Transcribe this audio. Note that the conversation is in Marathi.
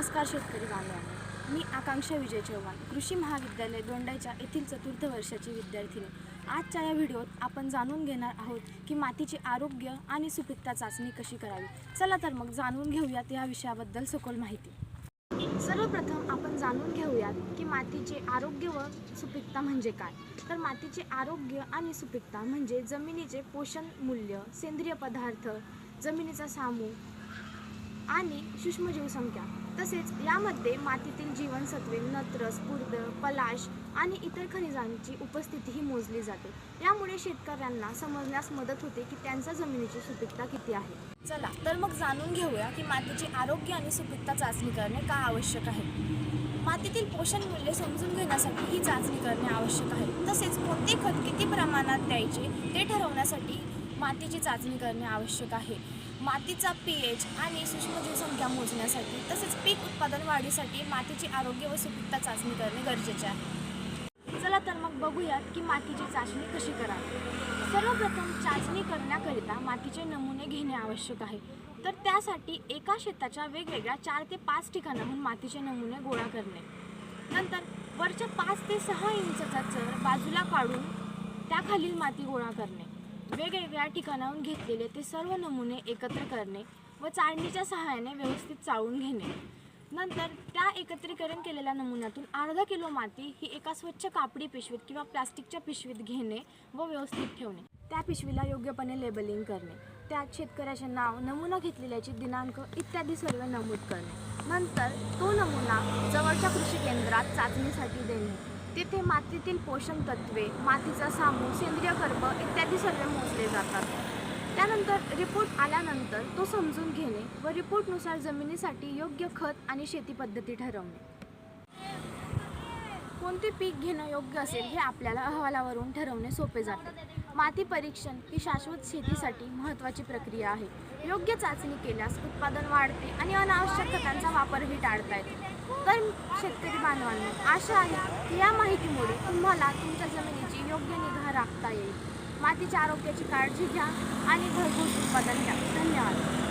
नमस्कार शेतकरी बांधवांनो. मी आकांक्षा विजय चव्हाण कृषी महाविद्यालय दोंडाच्या येथील चतुर्थ वर्षाची विद्यार्थिनी. आजच्या या व्हिडिओत आपण जाणून घेणार आहोत की मातीचे आरोग्य आणि सुपीकता चाचणी कशी करावी. चला तर मग जाणून घेऊयात या विषयाबद्दल सखोल माहिती. सर्वप्रथम आपण जाणून घेऊयात की मातीचे आरोग्य व सुपीकता म्हणजे काय. तर मातीचे आरोग्य आणि सुपीकता म्हणजे जमिनीचे पोषण मूल्य सेंद्रिय पदार्थ जमिनीचा सामू आणि सूक्ष्मजीवसंख्या तसेच यामध्ये मातीतील जीवनसत्वे नत्र स्फूर्द पलाश आणि इतर खनिजांची उपस्थितीही मोजली जाते. यामुळे शेतकऱ्यांना समजण्यास मदत होते की त्यांच्या जमिनीची सुपीकता किती आहे. चला तर मग जाणून घेऊया की मातीची आरोग्य आणि सुपीकता चाचणी करणे का आवश्यक आहे. मातीतील पोषण मूल्य समजून घेण्यासाठी ही चाचणी करणे आवश्यक आहे. तसेच कोणते खत किती प्रमाणात द्यायचे ते ठरवण्यासाठी मातीची चाचणी करणे आवश्यक आहे. मातीचा पी एच आणि सूक्ष्मजीवसंख्या मोजण्यासाठी तसेच पीक उत्पादन वाढीसाठी मातीची आरोग्य व सुपीकता चाचणी करणे गरजेचे आहे. चला तर मग बघूयात की मातीची चाचणी कशी करावी. सर्वप्रथम चाचणी करण्याकरिता मातीचे नमुने घेणे आवश्यक आहे. तर त्यासाठी एका शेताच्या वेगवेगळ्या चार ते पाच ठिकाणाहून मातीचे नमुने गोळा करणे. नंतर वरच्या पाच ते सहा इंचचा चर बाजूला काढून त्याखालील माती गोळा करणे. वेगवेगळ्या ठिकाणाहून घेतलेले ते सर्व नमुने एकत्र करणे व चाळणीच्या सहाय्याने व्यवस्थित चाळून घेणे. नंतर त्या एकत्रीकरण केलेल्या नमुन्यातून अर्धा किलो माती ही एका स्वच्छ कापडी पिशवीत किंवा प्लास्टिकच्या पिशवीत घेणे व व्यवस्थित ठेवणे. त्या पिशवीला योग्यपणे लेबलिंग करणे. त्यात शेतकऱ्याचे नाव नमुना घेतलेल्याची दिनांक इत्यादी सर्व नमूद करणे. नंतर तो नमुना जवळच्या कृषी केंद्रात चाचणीसाठी देणे. तेथे मातीतील पोषण तत्वे मातीचा सामू सेंद्रिय कर्ब इत्यादी सर्व मोजले जातात. त्यानंतर रिपोर्ट आल्यानंतर तो समजून घेणे व रिपोर्टनुसार जमिनीसाठी योग्य खत आणि शेती पद्धती ठरवणे. कोणते पीक घेणं योग्य असेल हे आपल्याला अहवालावरून ठरवणे सोपे जाते. माती परीक्षण ही शाश्वत शेतीसाठी महत्त्वाची प्रक्रिया आहे. योग्य चाचणी केल्यास उत्पादन वाढते आणि अनावश्यक खतांचा वापरही टाळता येतो. तर शेतकरी बांधवांना आशा आहे की या माहितीमुळे तुम्हाला तुमच्या जमिनीची योग्य निगा राखता येईल. मातीच्या आरोग्याची काळजी घ्या आणि भरपूर उत्पादन घ्या. धन्यवाद.